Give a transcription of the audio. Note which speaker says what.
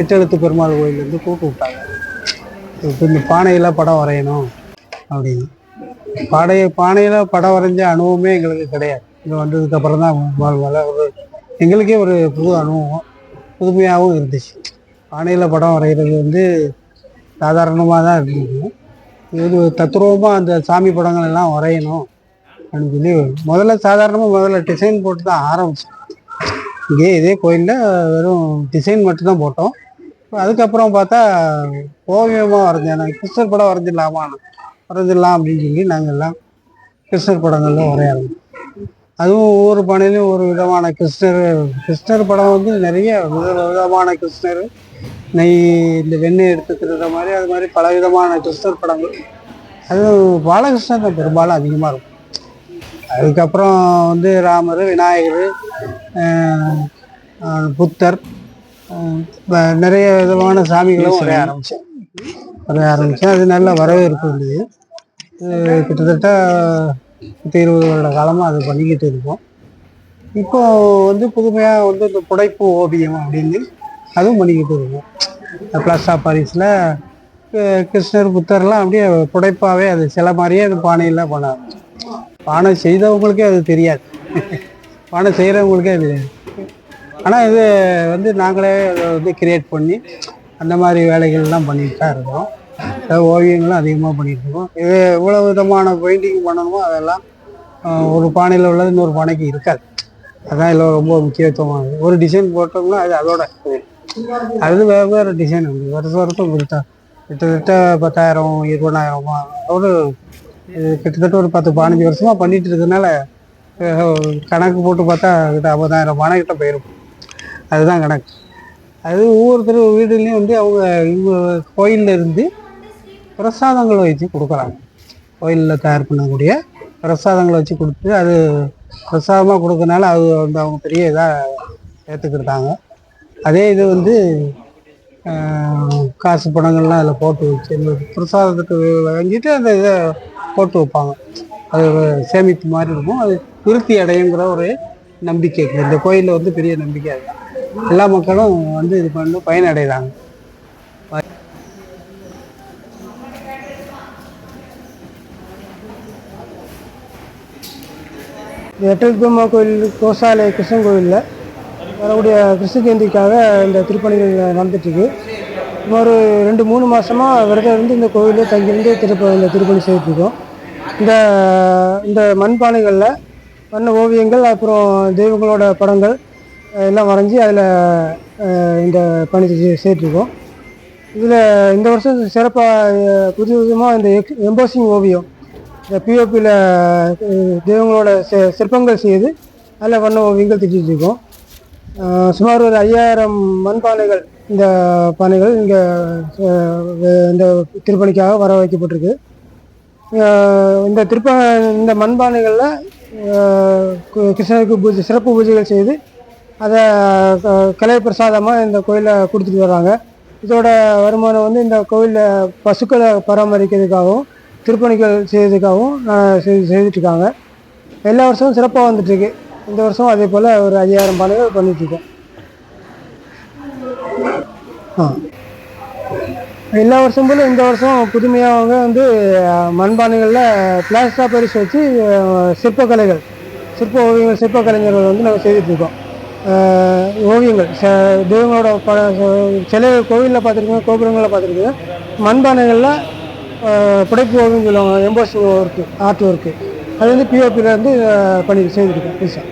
Speaker 1: எட்டெழுத்து பெருமாள் கோயிலேருந்து கூப்பிட்டு விட்டாங்க. இப்போ இந்த பானையில் படம் வரையணும் அப்படின்னு. பாடைய பானையில் படம் வரைஞ்ச அனுபவமே எங்களுக்கு கிடையாது. இங்கே வந்ததுக்கு அப்புறம் தான் முதல் ஒரு எங்களுக்கே ஒரு புது அனுபவம் புதுமையாகவும் இருந்துச்சு. பானையில் படம் வரைகிறது வந்து சாதாரணமாக தான் இருந்தது. இது தத்ரூபமாக அந்த சாமி படங்கள் எல்லாம் வரையணும் அப்படின்னு சொல்லி முதல்ல சாதாரணமாக முதல்ல டிசைன் போட்டு தான் ஆரம்பிச்சோம். இங்கே இதே கோயிலில் வெறும் டிசைன் மட்டும்தான் போட்டோம். அதுக்கப்புறம் பார்த்தா ஓவியமாக வரைஞ்சேன் நான் கிருஷ்ணர் படம் வரைஞ்சிடலாமா? வரைஞ்சிடலாம் அப்படின்னு சொல்லி நாங்கள் எல்லாம் கிருஷ்ணர் படங்கள்லாம் வரைய ஆரம்பிச்சோம். அதுவும் ஒவ்வொரு பானையிலையும் ஒரு விதமான கிருஷ்ணர் கிருஷ்ணர் படம் வந்து நிறைய வித விதமான கிருஷ்ணர் நெய் இந்த வெண்ணெய் எடுத்துக்கிறது மாதிரி அது மாதிரி பல விதமான கிருஷ்ணர் படங்கள். அது பாலகிருஷ்ணன் தான் பெரும்பாலும் அதிகமாக இருக்கும். அதுக்கப்புறம் வந்து ராமர் விநாயகர் புத்தர் நிறைய விதமான சாமிகளும் வரைய ஆரம்பித்தேன் வரைய ஆரம்பித்தேன் அது நல்ல வரவேற்பு இருந்தது. கிட்டத்தட்ட பத்து இருபது வருட காலமாக அது பண்ணிக்கிட்டு இருக்கோம். இப்போ வந்து புதுமையாக வந்து இந்த புடைப்பு ஓவியம் அப்படின்னு அதுவும் பண்ணிக்கிட்டு இருக்கோம். பிளாஸ்டா பாரிஸில் கிருஷ்ணர் புத்தர்லாம் அப்படியே புடைப்பாகவே அது சில மாதிரியே அது பானையில் பண்ண. பானை செய்தவங்களுக்கே அது தெரியாது. பணம் செய்கிறவங்களுக்கே அது ஆனால் இது வந்து நாங்களே வந்து கிரியேட் பண்ணி அந்த மாதிரி வேலைகள்லாம் பண்ணிட்டு தான் இருக்கோம். அதாவது ஓவியங்களும் அதிகமாக பண்ணிட்டு இருக்கோம். இது எவ்வளோ விதமான பெயிண்டிங் பண்ணணுமோ அதெல்லாம் ஒரு பானையில் உள்ளது இன்னொரு பானைக்கு இருக்காது. அதான் இதில் ரொம்ப முக்கியத்துவமானது ஒரு டிசைன் போட்டோம்னா அது அதோட அது வேறு வேறு டிசைன் உண்டு வருஷம் வருஷம் கொடுத்தா கிட்டத்தட்ட பத்தாயிரம் இருபதாயிரமா ஒரு கிட்டத்தட்ட ஒரு பத்து பதினஞ்சு வருஷமாக பண்ணிட்டு இருக்கிறதுனால கணக்கு போட்டு பார்த்தா கிட்ட ஐம்பதாயிரம் பணம் கிட்ட போயிருக்கும். அதுதான் கணக்கு. அது ஒவ்வொருத்தர் வீடுலேயும் வந்து அவங்க இவங்க கோயில்ல இருந்து பிரசாதங்களை வச்சு கொடுக்குறாங்க. கோயிலில் தயார் பண்ணக்கூடிய பிரசாதங்களை வச்சு கொடுத்து அது பிரசாதமாக கொடுக்கறனால அது வந்து அவங்க பெரிய இதாக ஏற்றுக்கிட்டாங்க அதே இது வந்து காசு பணங்கள்லாம் அதில் போட்டு வச்சு பிரசாதத்துக்கு வாங்கிட்டு அந்த இதை போட்டு வைப்பாங்க. அது சேமிப்பு மாதிரி இருக்கும். அது திருப்தி அடையுங்கிற ஒரு நம்பிக்கை இருக்குது இந்த கோயிலில் வந்து பெரிய நம்பிக்கை இருக்குது எல்லா மக்களும் வந்து இது பண்ணி பயனடைகிறாங்க
Speaker 2: இந்த எட்டல்பெருமா கோயில் கோசாலை கிருஷ்ணன் கோயிலில் வரக்கூடிய கிருஷ்ண ஜெயந்திக்காக இந்த திருப்பணிகள் நடந்துட்டுருக்கு. ஒரு ரெண்டு மூணு மாதமாக விரதம் இருந்து இந்த கோயிலில் தங்கியிருந்து திருப்ப இந்த திருப்பணி செய்துட்ருக்கோம் இந்த இந்த மண்பானைகளில் வண்ண ஓவியங்கள் அப்புறம் தெய்வங்களோட படங்கள் எல்லாம் வரைஞ்சி அதில் இந்த பணி சேர்த்துருக்கோம். இதில் இந்த வருஷம் சிறப்பாக புது விதமாக இந்த எக் எம்போசிங் ஓவியம் இந்த பிஓபியில் தெய்வங்களோட சி- சிற்பங்கள் செய்து அதில் வண்ண ஓவியங்கள் திட்டிகிட்டு சுமார் ஒரு ஐயாயிரம் மண்பானைகள் இந்த பானைகள் இங்கே இந்த திருப்பணிக்காக வர வைக்கப்பட்டிருக்கு. இந்த திருப்ப இந்த மண்பானைகளில் கிருஷ்ணருக்கு பூஜை சிறப்பு பூஜைகள் செய்து அதை க- கலை பிரசாதமாக இந்த கோயிலில் கொடுத்துட்டு வராங்க இதோட வருமானம் வந்து இந்த கோயிலில் பசுக்களை பராமரிக்கிறதுக்காகவும் திருப்பணிகள் செய்யறதுக்காகவும் நான் செய்துட்ருக்காங்க எல்லா வருஷமும் சிறப்பாக வந்துட்டுருக்கு. இந்த வருஷம் அதே போல் ஒரு ஐயாயிரம் பானைகள் பண்ணிகிட்ருக்கோம் ஆ. எல்லா வருஷம் போல இந்த வருஷம் புதுமையாக அவங்க வந்து மண்பானைகளில் பிளாஸ்டா பரிசு வச்சு சிற்பக்கலைகள் சிற்ப ஓவியங்கள் சிற்பக்கலைஞர்கள் வந்து நாங்கள் செய்துட்ருக்கோம் ஓவியங்கள் ச தெய்வங்களோட ப சிலை கோவிலில் பார்த்துருக்கோம் கோபுரங்களில் பார்த்துருக்கோம். மண்பானைகளில் புடைப்பு ஓவியம் சொல்லுவாங்க எம்போசிங் ஒர்க்கு ஆர்ட் ஒர்க்கு. அது வந்து பிஓபியில் வந்து பண்ணி செய்துருக்கோம் புதுசாக